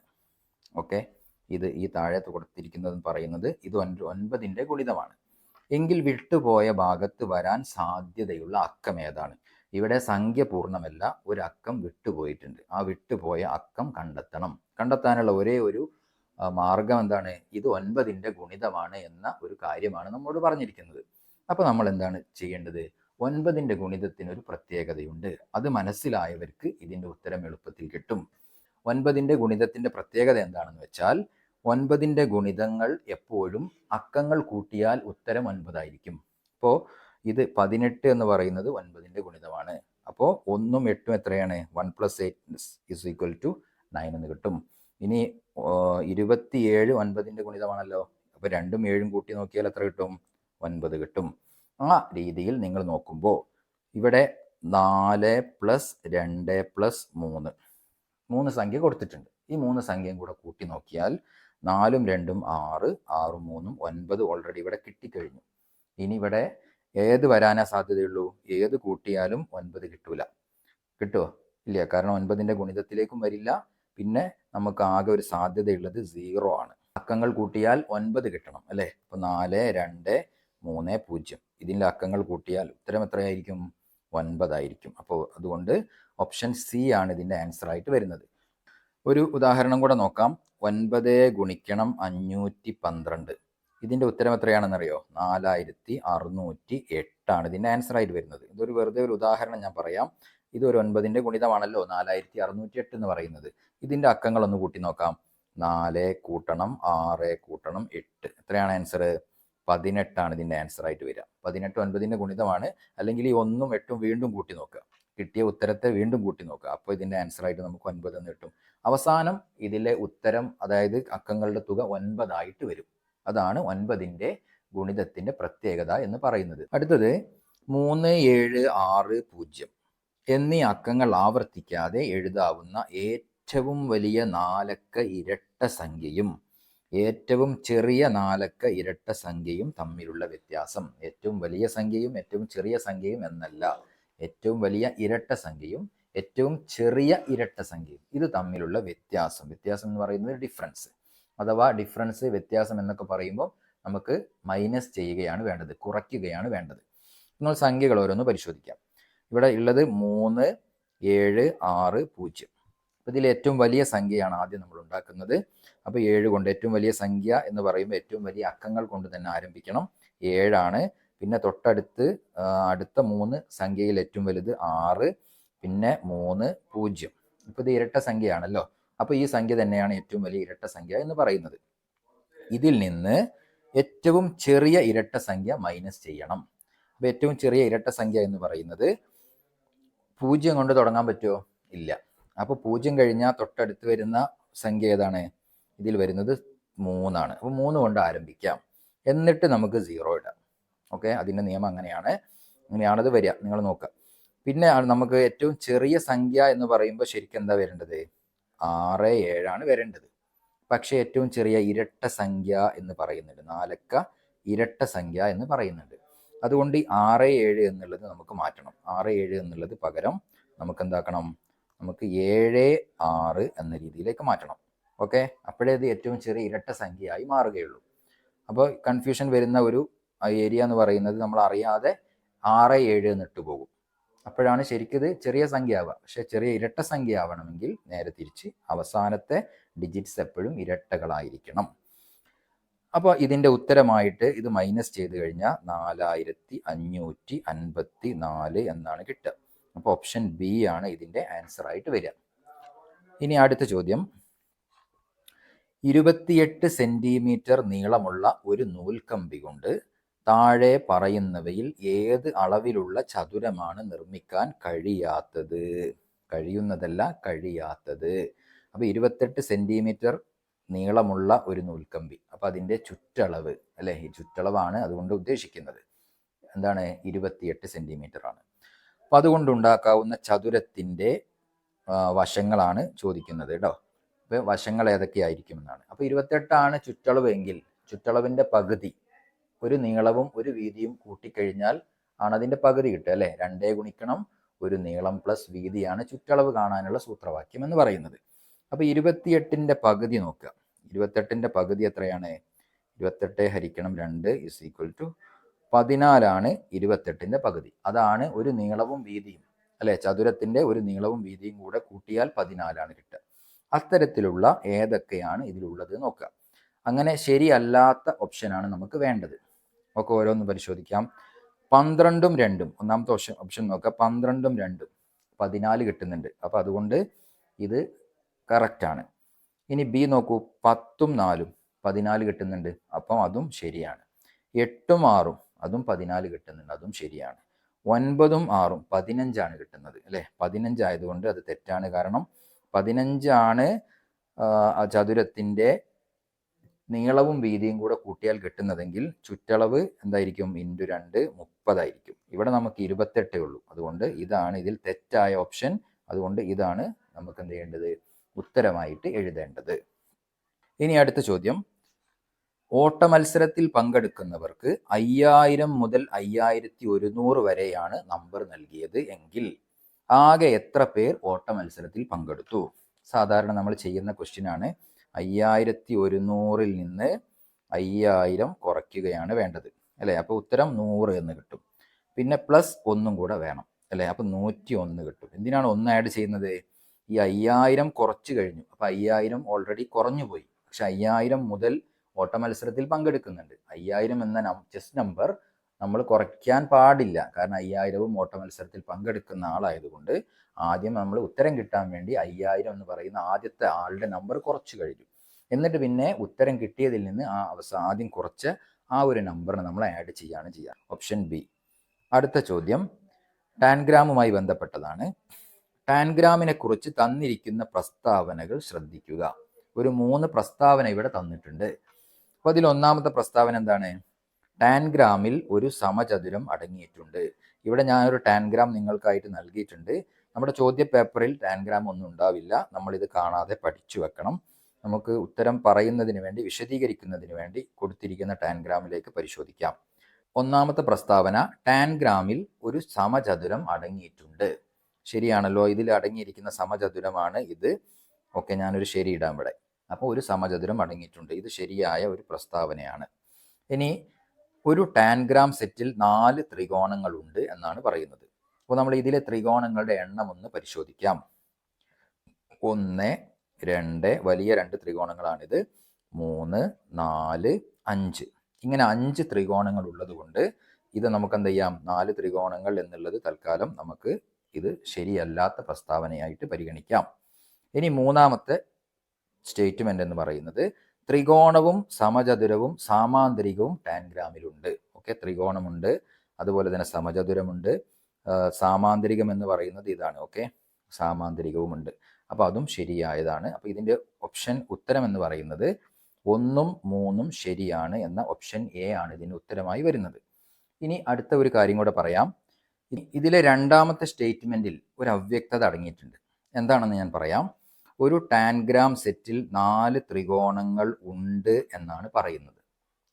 [SPEAKER 1] ഓക്കെ? ഇത് ഈ താഴെ കൊടുത്തിരിക്കുന്നതെന്ന് പറയുന്നത് ഇത് ഒൻ- ഒൻപതിന്റെ ഗുണിതമാണ്. എങ്കിൽ വിട്ടുപോയ ഭാഗത്ത് വരാൻ സാധ്യതയുള്ള അക്കം ഏതാണ്? ഇവിടെ സംഖ്യ പൂർണമല്ല ഒരു അക്കം വിട്ടുപോയിട്ടുണ്ട്. ആ വിട്ടുപോയ അക്കം കണ്ടെത്തണം. കണ്ടെത്താനുള്ള ഒരേ ഒരു മാർഗം എന്താണ്? ഇത് ഒൻപതിന്റെ ഗുണിതമാണ് എന്ന ഒരു കാര്യമാണ് നമ്മോട് പറഞ്ഞിരിക്കുന്നത്. അപ്പോൾ നമ്മൾ എന്താണ് ചെയ്യേണ്ടത്? ഒൻപതിന്റെ ഗുണിതത്തിന് ഒരു പ്രത്യേകതയുണ്ട്. അത് മനസ്സിലായവർക്ക് ഇതിന്റെ ഉത്തരം എളുപ്പത്തിൽ കിട്ടും. ഒൻപതിന്റെ ഗുണിതത്തിന്റെ പ്രത്യേകത എന്താണെന്ന് വെച്ചാൽ ഒൻപതിന്റെ ഗുണിതങ്ങൾ എപ്പോഴും അക്കങ്ങൾ കൂട്ടിയാൽ ഉത്തരം ഒൻപതായിരിക്കും. അപ്പോൾ ഇത് പതിനെട്ട് എന്ന് പറയുന്നത് ഒൻപതിന്റെ ഗുണിതമാണ്. അപ്പോൾ ഒന്നും എട്ടും എത്രയാണ്? One plus eight is equal to nine എന്ന് കിട്ടും. ഇനി ഇരുപത്തിയേഴ് ഒൻപതിന്റെ ഗുണിതമാണല്ലോ. അപ്പോൾ രണ്ടും ഏഴും കൂട്ടി നോക്കിയാൽ എത്ര കിട്ടും? ഒൻപത് കിട്ടും. ആ രീതിയിൽ നിങ്ങൾ നോക്കുമ്പോൾ ഇവിടെ നാല് പ്ലസ് രണ്ട് പ്ലസ് മൂന്ന്. മൂന്ന് സംഖ്യ കൊടുത്തിട്ടുണ്ട്. ഈ മൂന്ന് സംഖ്യയും കൂടെ കൂട്ടി നോക്കിയാൽ നാലും രണ്ടും ആറ് ആറും മൂന്നും ഒൻപത് ഓൾറെഡി ഇവിടെ കിട്ടിക്കഴിഞ്ഞു. ഇനി ഇവിടെ ഏത് വരാനാ സാധ്യതയുള്ളൂ? ഏത് കൂട്ടിയാലും ഒൻപത് കിട്ടൂല. കിട്ടുമോ ഇല്ല കാരണം ഒൻപതിന്റെ ഗുണിതത്തിലേക്കും വരില്ല. പിന്നെ നമുക്ക് ആകെ ഒരു സാധ്യതയുള്ളത് സീറോ ആണ്. അക്കങ്ങൾ കൂട്ടിയാൽ ഒൻപത് കിട്ടണം അല്ലേ? അപ്പോൾ നാല് രണ്ട് മൂന്ന് പൂജ്യം. ഇതിന്റെ അക്കങ്ങൾ കൂട്ടിയാൽ ഉത്തരം എത്രയായിരിക്കും? ഒൻപതായിരിക്കും. അപ്പോൾ അതുകൊണ്ട് ഓപ്ഷൻ സി ആണ് ഇതിന്റെ ആൻസർ ആയിട്ട് വരുന്നത്. ഒരു ഉദാഹരണം കൂടെ നോക്കാം. ഒൻപത് ഗുണിക്കണം അഞ്ഞൂറ്റി പന്ത്രണ്ട്. ഇതിന്റെ ഉത്തരം എത്രയാണെന്നറിയോ? നാലായിരത്തി അറുന്നൂറ്റി എട്ടാണ്. ഇതിന്റെ ആൻസർ ആയിട്ട് വരുന്നത്. ഇതൊരു വെറുതെ ഒരു ഉദാഹരണം ഞാൻ പറയാം. ഇത് ഒരു ഒൻപതിന്റെ ഗുണിതമാണല്ലോ നാലായിരത്തി അറുന്നൂറ്റി എട്ട് എന്ന് പറയുന്നത്. ഇതിന്റെ അക്കങ്ങളൊന്ന് കൂട്ടി നോക്കാം. നാല് കൂട്ടണം ആറ് കൂട്ടണം എട്ട്. എത്രയാണ് ആൻസർ പതിനെട്ടാണ് ഇതിന്റെ ആൻസർ ആയിട്ട് വരിക. പതിനെട്ട് ഒൻപതിന്റെ ഗുണിതമാണ്. അല്ലെങ്കിൽ ഈ ഒന്നും എട്ടും വീണ്ടും കൂട്ടി നോക്കുക. കിട്ടിയ ഉത്തരത്തെ വീണ്ടും കൂട്ടി നോക്കുക. അപ്പോൾ ഇതിന്റെ ആൻസർ ആയിട്ട് നമുക്ക് ഒൻപത് എന്ന് കിട്ടും. അവസാനം ഇതിലെ ഉത്തരം അതായത് അക്കങ്ങളുടെ തുക ഒൻപതായിട്ട് വരും. അതാണ് ഒൻപതിന്റെ ഗുണിതത്തിന്റെ പ്രത്യേകത എന്ന് പറയുന്നത്. അടുത്തത് മൂന്ന് ഏഴ് ആറ് പൂജ്യം എന്നീ അക്കങ്ങൾ ആവർത്തിക്കാതെ എഴുതാവുന്ന ഏറ്റവും വലിയ നാലക്ക ഇരട്ട സംഖ്യയും ഏറ്റവും ചെറിയ നാലക്ക ഇരട്ട സംഖ്യയും തമ്മിലുള്ള വ്യത്യാസം. ഏറ്റവും വലിയ സംഖ്യയും ഏറ്റവും ചെറിയ സംഖ്യയും എന്നല്ല ഏറ്റവും വലിയ ഇരട്ട സംഖ്യയും ഏറ്റവും ചെറിയ ഇരട്ട സംഖ്യയും ഇത് തമ്മിലുള്ള വ്യത്യാസം. വ്യത്യാസം എന്ന് പറയുന്നത് ഡിഫറൻസ് അഥവാ ഡിഫറൻസ് വ്യത്യാസം എന്നൊക്കെ പറയുമ്പോൾ നമുക്ക് മൈനസ് ചെയ്യുകയാണ് വേണ്ടത് കുറയ്ക്കുകയാണ് വേണ്ടത്. നിങ്ങൾ സംഖ്യകൾ ഓരോന്ന് പരിശോധിക്കാം. ഇവിടെ ഉള്ളത് മൂന്ന് ഏഴ് ആറ് പൂജ്യം. അപ്പോൾ ഇതിൽ ഏറ്റവും വലിയ സംഖ്യയാണ് ആദ്യം നമ്മൾ ഉണ്ടാക്കുന്നത്. അപ്പോൾ ഏഴ് കൊണ്ട് ഏറ്റവും വലിയ സംഖ്യ എന്ന് പറയുമ്പോൾ ഏറ്റവും വലിയ അക്കങ്ങൾ കൊണ്ട് തന്നെ ആരംഭിക്കണം. ഏഴാണ്. പിന്നെ തൊട്ടടുത്ത് അടുത്ത മൂന്ന് സംഖ്യയിൽ ഏറ്റവും വലുത് ആറ്. പിന്നെ മൂന്ന് പൂജ്യം. ഇപ്പോൾ ഇത് ഇരട്ട സംഖ്യയാണല്ലോ. അപ്പോൾ ഈ സംഖ്യ തന്നെയാണ് ഏറ്റവും വലിയ ഇരട്ട സംഖ്യ എന്ന് പറയുന്നത്. ഇതിൽ നിന്ന് ഏറ്റവും ചെറിയ ഇരട്ട സംഖ്യ മൈനസ് ചെയ്യണം. അപ്പോൾ ഏറ്റവും ചെറിയ ഇരട്ട സംഖ്യ എന്ന് പറയുന്നത് പൂജ്യം കൊണ്ട് തുടങ്ങാൻ പറ്റുമോ? ഇല്ല. അപ്പോൾ പൂജ്യം കഴിഞ്ഞാൽ തൊട്ടടുത്ത് വരുന്ന സംഖ്യ ഏതാണ്? ഇതിൽ വരുന്നത് മൂന്നാണ്. അപ്പോൾ മൂന്ന് കൊണ്ട് ആരംഭിക്കാം. എന്നിട്ട് നമുക്ക് സീറോ ഇടാം. ഓക്കെ അതിന്റെ നിയമം അങ്ങനെയാണ്. അങ്ങനെയാണത് വരിക. നിങ്ങൾ നോക്കുക. പിന്നെ നമുക്ക് ഏറ്റവും ചെറിയ സംഖ്യ എന്ന് പറയുമ്പോൾ ശരിക്കും എന്താ വരേണ്ടത്? ആറ് ഏഴാണ് വരേണ്ടത്. പക്ഷേ ഏറ്റവും ചെറിയ ഇരട്ട സംഖ്യ എന്ന് പറയുന്നുണ്ട്. നാലക്ക ഇരട്ട സംഖ്യ എന്ന് പറയുന്നുണ്ട്. അതുകൊണ്ട് ഈ ആറ് ഏഴ് എന്നുള്ളത് നമുക്ക് മാറ്റണം. ആറ് ഏഴ് എന്നുള്ളത് പകരം നമുക്ക് എന്താക്കണം? നമുക്ക് ഏഴ് ആറ് എന്ന രീതിയിലേക്ക് മാറ്റണം. ഓക്കെ? അപ്പോഴേ ഇത് ഏറ്റവും ചെറിയ ഇരട്ട സംഖ്യയായി മാറുകയുള്ളൂ. അപ്പോൾ കൺഫ്യൂഷൻ വരുന്ന ഒരു ഏരിയ എന്ന് പറയുന്നത് നമ്മൾ അറിയാതെ ആറ് ഏഴ് പോകും. അപ്പോഴാണ് ശരിക്കും ഇത് ചെറിയ സംഖ്യ ആവുക പക്ഷെ ചെറിയ ഇരട്ട സംഖ്യ ആവണമെങ്കിൽ നേരെ തിരിച്ച് അവസാനത്തെ ഡിജിറ്റ്സ് എപ്പോഴും ഇരട്ടകളായിരിക്കണം. അപ്പോൾ ഇതിന്റെ ഉത്തരമായിട്ട് ഇത് മൈനസ് ചെയ്ത് കഴിഞ്ഞാൽ നാലായിരത്തി അഞ്ഞൂറ്റി അൻപത്തി നാല് എന്നാണ് കിട്ടുക. അപ്പോൾ ഓപ്ഷൻ ബി ആണ് ഇതിന്റെ ആൻസർ ആയിട്ട് വരിക. ഇനി അടുത്ത ചോദ്യം. ഇരുപത്തിയെട്ട് സെന്റിമീറ്റർ നീളമുള്ള ഒരു നൂൽക്കമ്പി കൊണ്ട് താഴെ പറയുന്നവയിൽ ഏത് അളവിലുള്ള ചതുരമാണ് നിർമ്മിക്കാൻ കഴിയാത്തത്? കഴിയുന്നതല്ല കഴിയാത്തത്. അപ്പോൾ ഇരുപത്തെട്ട് സെന്റിമീറ്റർ നീളമുള്ള ഒരു നൂൽക്കമ്പി. അപ്പോൾ അതിന്റെ ചുറ്റളവ് അല്ലേ? ഈ ചുറ്റളവാണ് അതുകൊണ്ട് ഉദ്ദേശിക്കുന്നത്. എന്താണ്? ഇരുപത്തിയെട്ട് സെന്റിമീറ്റർ ആണ് അപ്പോൾ അതുകൊണ്ട് ഉണ്ടാക്കാവുന്ന ചതുരത്തിന്റെ വശങ്ങളാണ് ചോദിക്കുന്നത് കേട്ടോ. അപ്പോൾ വശങ്ങൾ ഏതൊക്കെയായിരിക്കും എന്നാണ് അപ്പോൾ ഇരുപത്തെട്ടാണ് ചുറ്റളവ് എങ്കിൽ ചുറ്റളവിന്റെ പകുതി ഒരു നീളവും ഒരു വീതിയും കൂട്ടിക്കഴിഞ്ഞാൽ ആണ് അതിന്റെ പകുതി കിട്ടുക അല്ലേ? രണ്ടേ ഗുണിക്കണം ഒരു നീളം പ്ലസ് വീതിയാണ് ചുറ്റളവ് കാണാനുള്ള സൂത്രവാക്യം എന്ന് പറയുന്നത്. അപ്പോൾ ഇരുപത്തിയെട്ടിന്റെ പകുതി നോക്കുക. ഇരുപത്തെട്ടിന്റെ പകുതി എത്രയാണ്? ഇരുപത്തെട്ട് ഹരിക്കണം രണ്ട് ഇസ് ഈക്വൽ ടു പതിനാലാണ് ഇരുപത്തെട്ടിന്റെ പകുതി. അതാണ് ഒരു നീളവും വീതിയും അല്ലെ? ചതുരത്തിന്റെ ഒരു നീളവും വീതിയും കൂടെ കൂട്ടിയാൽ പതിനാലാണ് കിട്ടുക. അത്തരത്തിലുള്ള ഏതൊക്കെയാണ് ഇതിലുള്ളത് നോക്കുക. അങ്ങനെ ശരിയല്ലാത്ത ഓപ്ഷനാണ് നമുക്ക് വേണ്ടത്. ഒക്കെ ഓരോന്ന് പരിശോധിക്കാം. പന്ത്രണ്ടും രണ്ടും. ഒന്നാമത്തെ ഓപ്ഷൻ ഓപ്ഷൻ നോക്കുക പന്ത്രണ്ടും രണ്ടും. പതിനാല് കിട്ടുന്നുണ്ട്. അപ്പോൾ അതുകൊണ്ട് ഇത് കറക്റ്റാണ് ഇനി ബി നോക്കൂ. പത്തും നാലും. പതിനാല് കിട്ടുന്നുണ്ട്. അപ്പം അതും ശരിയാണ്. എട്ടും ആറും. അതും പതിനാല് കിട്ടുന്നുണ്ട്. അതും ശരിയാണ്. ഒൻപതും ആറും. പതിനഞ്ചാണ് കിട്ടുന്നത്. അല്ലേ? പതിനഞ്ചായതുകൊണ്ട് അത് തെറ്റാണ്. കാരണം പതിനഞ്ചാണ് ചതുരത്തിന്റെ നീളവും വീതിയും കൂടെ കൂട്ടിയാൽ കിട്ടുന്നതെങ്കിൽ ചുറ്റളവ് എന്തായിരിക്കും? ഇന്റു രണ്ട് മുപ്പതായിരിക്കും. ഇവിടെ നമുക്ക് ഇരുപത്തെട്ടേ ഉള്ളൂ. അതുകൊണ്ട് ഇതാണ് ഇതിൽ തെറ്റായ ഓപ്ഷൻ. അതുകൊണ്ട് ഇതാണ് നമുക്ക് എന്ത് ചെയ്യേണ്ടത്? ഉത്തരമായിട്ട് എഴുതേണ്ടത്. ഇനി അടുത്ത ചോദ്യം. ഓട്ട മത്സരത്തിൽ പങ്കെടുക്കുന്നവർക്ക് അയ്യായിരം മുതൽ അയ്യായിരത്തി ഒരുന്നൂറ് വരെയാണ് നമ്പർ നൽകിയത് എങ്കിൽ ആകെ എത്ര പേർ ഓട്ട മത്സരത്തിൽ പങ്കെടുത്തു? സാധാരണ നമ്മൾ ചെയ്യുന്ന ക്വസ്റ്റ്യൻ ആണ്. അയ്യായിരത്തി ഒരുന്നൂറിൽ നിന്ന് അയ്യായിരം കുറയ്ക്കുകയാണ് വേണ്ടത്. അല്ലേ? അപ്പോൾ ഉത്തരം നൂറ് എന്ന് കിട്ടും. പിന്നെ പ്ലസ് ഒന്നും കൂടെ വേണം. അല്ലേ? അപ്പോൾ നൂറ്റി ഒന്ന് കിട്ടും. എന്തിനാണ് ഒന്ന് ആഡ് ചെയ്യുന്നത്? ഈ അയ്യായിരം കുറച്ച് കഴിഞ്ഞു. അപ്പോൾ അയ്യായിരം ഓൾറെഡി കുറഞ്ഞു പോയി. പക്ഷെ അയ്യായിരം മുതൽ ഓട്ട മത്സരത്തിൽ പങ്കെടുക്കുന്നുണ്ട്. അയ്യായിരം എന്ന ചെസ് നമ്പർ നമ്മൾ കുറയ്ക്കാൻ പാടില്ല. കാരണം അയ്യായിരവും ഓട്ട മത്സരത്തിൽ പങ്കെടുക്കുന്ന ആളായതുകൊണ്ട് ആദ്യം നമ്മൾ ഉത്തരം കിട്ടാൻ വേണ്ടി അയ്യായിരം എന്ന് പറയുന്ന ആദ്യത്തെ ആളുടെ നമ്പർ കുറച്ച് കഴിഞ്ഞു. എന്നിട്ട് പിന്നെ ഉത്തരം കിട്ടിയതിൽ നിന്ന് ആ അവസാനം ആദ്യം കുറച്ച് ആ ഒരു നമ്പറിനെ നമ്മൾ ആഡ് ചെയ്യാണ് ചെയ്യുക ഓപ്ഷൻ ബി അടുത്ത ചോദ്യം. ടാൻഗ്രാമുമായി ബന്ധപ്പെട്ടതാണ്. ടാൻഗ്രാമിനെ കുറിച്ച് തന്നിരിക്കുന്ന പ്രസ്താവനകൾ ശ്രദ്ധിക്കുക. ഒരു മൂന്ന് പ്രസ്താവന ഇവിടെ തന്നിട്ടുണ്ട്. അപ്പോൾ അതിൽ ഒന്നാമത്തെ പ്രസ്താവന എന്താണ്? ടാൻഗ്രാമിൽ ഒരു സമചതുരം അടങ്ങിയിട്ടുണ്ട്. ഇവിടെ ഞാനൊരു ടാൻഗ്രാം നിങ്ങൾക്കായിട്ട് നൽകിയിട്ടുണ്ട്. നമ്മുടെ ചോദ്യ പേപ്പറിൽ ടാൻഗ്രാം ഒന്നും ഉണ്ടാവില്ല. നമ്മളിത് കാണാതെ പഠിച്ചു വെക്കണം. നമുക്ക് ഉത്തരം പറയുന്നതിന് വേണ്ടി വിശദീകരിക്കുന്നതിന് വേണ്ടി കൊടുത്തിരിക്കുന്ന ടാൻഗ്രാമിലേക്ക് പരിശോധിക്കാം. ഒന്നാമത്തെ പ്രസ്താവന ടാൻഗ്രാമിൽ ഒരു സമചതുരം അടങ്ങിയിട്ടുണ്ട്. ശരിയാണല്ലോ? ഇതിൽ അടങ്ങിയിരിക്കുന്ന സമചതുരമാണ് ഇത്. ഓക്കെ ഞാനൊരു ശരി ഇടാം ഇവിടെ. അപ്പോൾ ഒരു സമചതുരം അടങ്ങിയിട്ടുണ്ട്. ഇത് ശരിയായ ഒരു പ്രസ്താവനയാണ്. ഇനി ഒരു ടാൻഗ്രാം സെറ്റിൽ നാല് ത്രികോണങ്ങളുണ്ട് എന്നാണ് പറയുന്നത്. അപ്പോൾ നമ്മൾ ഇതിലെ ത്രികോണങ്ങളുടെ എണ്ണം ഒന്ന് പരിശോധിക്കാം. ഒന്ന് രണ്ട് വലിയ രണ്ട് ത്രികോണങ്ങളാണിത്. മൂന്ന് നാല് അഞ്ച്. ഇങ്ങനെ അഞ്ച് ത്രികോണങ്ങൾ ഉള്ളതുകൊണ്ട് ഇത് നമുക്ക് എന്ത് ചെയ്യാം? നാല് ത്രികോണങ്ങൾ എന്നുള്ളത് തൽക്കാലം നമുക്ക് ഇത് ശരിയല്ലാത്ത പ്രസ്താവനയായിട്ട് പരിഗണിക്കാം. ഇനി മൂന്നാമത്തെ സ്റ്റേറ്റ്മെന്റ് എന്ന് പറയുന്നത് ത്രികോണവും സമചതുരവും സാമാന്തരികവും ടാൻഗ്രാമിലുണ്ട്. ഓക്കെ ത്രികോണമുണ്ട്. അതുപോലെ തന്നെ സമചതുരമുണ്ട്. സാമാന്തരികം എന്ന് പറയുന്നത് ഇതാണ്. ഓക്കെ സാമാന്തരികവുമുണ്ട്. അപ്പോൾ അതും ശരിയായതാണ്. അപ്പോൾ ഇതിന്റെ ഓപ്ഷൻ ഉത്തരം എന്ന് പറയുന്നത് ഒന്നും മൂന്നും ശരിയാണ് എന്ന ഓപ്ഷൻ എ ആണ് ഇതിന് ഉത്തരമായി വരുന്നത്. ഇനി അടുത്ത ഒരു കാര്യം കൂടെ പറയാം. ഇതിലെ രണ്ടാമത്തെ സ്റ്റേറ്റ്മെന്റിൽ ഒരു അവ്യക്തത അടങ്ങിയിട്ടുണ്ട്. എന്താണെന്ന് ഞാൻ പറയാം? ഒരു ടാൻഗ്രാം സെറ്റിൽ നാല് ത്രികോണങ്ങൾ ഉണ്ട് എന്നാണ് പറയുന്നത്.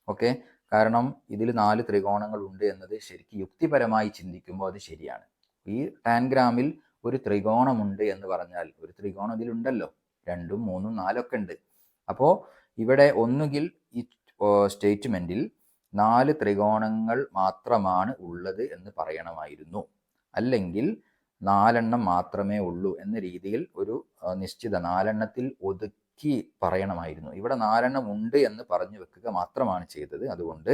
[SPEAKER 1] ഓക്കെ കാരണം ഇതിൽ നാല് ത്രികോണങ്ങൾ ഉണ്ട് എന്നത് ശരിക്കും യുക്തിപരമായി ചിന്തിക്കുമ്പോൾ അത് ശരിയാണ്. ഈ ടാൻഗ്രാമിൽ ഒരു ത്രികോണമുണ്ട് എന്ന് പറഞ്ഞാൽ ഒരു ത്രികോണം ഇതിലുണ്ടല്ലോ രണ്ടും മൂന്നും നാലൊക്കെ ഉണ്ട്. അപ്പോൾ ഇവിടെ ഒന്നുകിൽ ഈ സ്റ്റേറ്റ്മെന്റിൽ നാല് ത്രികോണങ്ങൾ മാത്രമാണ് ഉള്ളത് എന്ന് പറയണമായിരുന്നു. അല്ലെങ്കിൽ നാലെണ്ണം മാത്രമേ ഉള്ളൂ എന്ന രീതിയിൽ ഒരു നിശ്ചിത നാലെണ്ണത്തിൽ ഒതുക്കി പറയണമായിരുന്നു. ഇവിടെ നാലെണ്ണം ഉണ്ട് എന്ന് പറഞ്ഞു വെക്കുക മാത്രമാണ് ചെയ്തത്. അതുകൊണ്ട്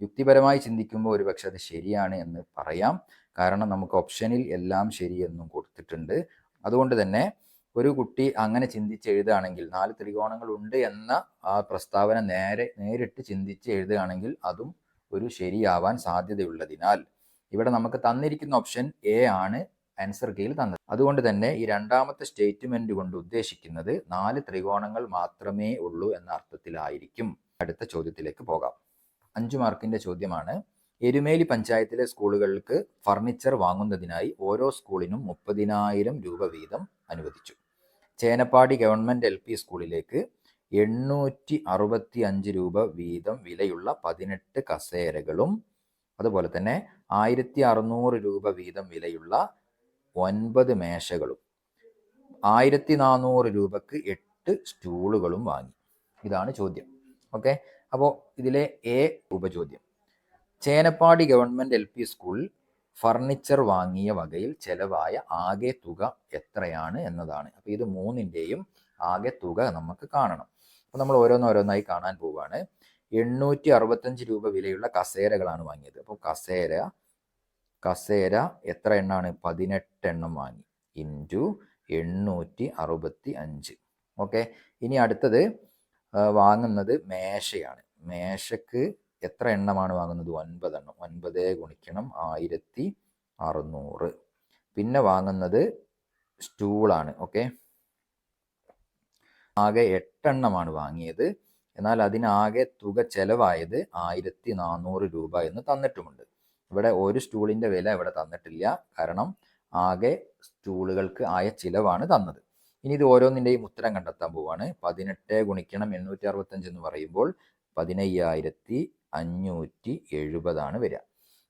[SPEAKER 1] യുക്തിപരമായി ചിന്തിക്കുമ്പോൾ ഒരുപക്ഷെ അത് ശരിയാണ് എന്ന് പറയാം. കാരണം നമുക്ക് ഓപ്ഷനിൽ എല്ലാം ശരിയെന്നും കൊടുത്തിട്ടുണ്ട്. അതുകൊണ്ട് തന്നെ ഒരു കുട്ടി അങ്ങനെ ചിന്തിച്ച് എഴുതുകയാണെങ്കിൽ നാല് ത്രികോണങ്ങൾ ഉണ്ട് എന്ന ആ പ്രസ്താവന നേരെ നേരിട്ട് ചിന്തിച്ച് എഴുതുകയാണെങ്കിൽ അതും ഒരു ശരിയാവാൻ സാധ്യതയുള്ളതിനാൽ. ഇവിടെ നമുക്ക് തന്നിരിക്കുന്ന ഓപ്ഷൻ എ ആണ്. ആൻസർ കീയിൽ തന്നത്. അതുകൊണ്ട് തന്നെ ഈ രണ്ടാമത്തെ സ്റ്റേറ്റ്മെന്റ് കൊണ്ട് ഉദ്ദേശിക്കുന്നത് നാല് ത്രികോണങ്ങൾ മാത്രമേ ഉള്ളൂ എന്ന അർത്ഥത്തിലായിരിക്കും. അടുത്ത ചോദ്യത്തിലേക്ക് പോകാം. അഞ്ചു മാർക്കിന്റെ ചോദ്യമാണ്. എരുമേലി പഞ്ചായത്തിലെ സ്കൂളുകൾക്ക് ഫർണിച്ചർ വാങ്ങുന്നതിനായി ഓരോ സ്കൂളിനും മുപ്പതിനായിരം രൂപ വീതം അനുവദിച്ചു. ചേനപ്പാടി ഗവൺമെന്റ് എൽ പി സ്കൂളിലേക്ക് എണ്ണൂറ്റി അറുപത്തി അഞ്ച് രൂപ വീതം വിലയുള്ള പതിനെട്ട് കസേരകളും അതുപോലെ തന്നെ ആയിരത്തി അറുന്നൂറ് രൂപ വീതം വിലയുള്ള ഒൻപത് മേശകളും ആയിരത്തി നാനൂറ് രൂപക്ക് എട്ട് സ്റ്റൂളുകളും വാങ്ങി. ഇതാണ് ചോദ്യം. ഓക്കെ? അപ്പോൾ ഇതിലെ എ ഉപചോദ്യം. ചേനപ്പാടി ഗവൺമെന്റ് എൽ പി സ്കൂളിൽ ഫർണിച്ചർ വാങ്ങിയ വകയിൽ ചെലവായ ആകെ തുക എത്രയാണ് എന്നതാണ്. അപ്പോൾ ഇത് മൂന്നിന്റെയും ആകെ തുക നമുക്ക് കാണണം. അപ്പോൾ നമ്മൾ ഓരോന്നോരോന്നായി കാണാൻ പോവുകയാണ് എണ്ണൂറ്റി അറുപത്തഞ്ച് രൂപ വിലയുള്ള കസേരകളാണ് വാങ്ങിയത്. അപ്പോൾ കസേര കസേര എത്ര എണ്ണാണ്? പതിനെട്ട് എണ്ണം വാങ്ങി. ഇന്റു എണ്ണൂറ്റി അറുപത്തി അഞ്ച് ഓക്കെ. ഇനി അടുത്തത് വാങ്ങുന്നത് മേശയാണ്. മേശക്ക് എത്ര എണ്ണമാണ് വാങ്ങുന്നത്? ഒൻപതെണ്ണം. ഒൻപത് ഗുണിക്കണം ആയിരത്തി അറുന്നൂറ് പിന്നെ വാങ്ങുന്നത് സ്റ്റൂളാണ്. ഓക്കെ. ആകെ എട്ടെണ്ണമാണ് വാങ്ങിയത്. എന്നാൽ അതിനാകെ തുക ചെലവായത് ആയിരത്തി നാനൂറ് രൂപ എന്ന് തന്നിട്ടുമുണ്ട്. ഇവിടെ ഒരു സ്റ്റൂളിന്റെ വില ഇവിടെ തന്നിട്ടില്ല. കാരണം ആകെ സ്റ്റൂളുകൾക്ക് ആയ ചിലവാണ് തന്നത്. ഇനി ഇത് ഓരോന്നിന്റെയും ഉത്തരം കണ്ടെത്താൻ പോവാണ്. പതിനെട്ട് ഗുണിക്കണം എണ്ണൂറ്റി അറുപത്തഞ്ച് എന്ന് പറയുമ്പോൾ പതിനയ്യായിരത്തി അഞ്ഞൂറ്റി എഴുപതാണ് വരിക.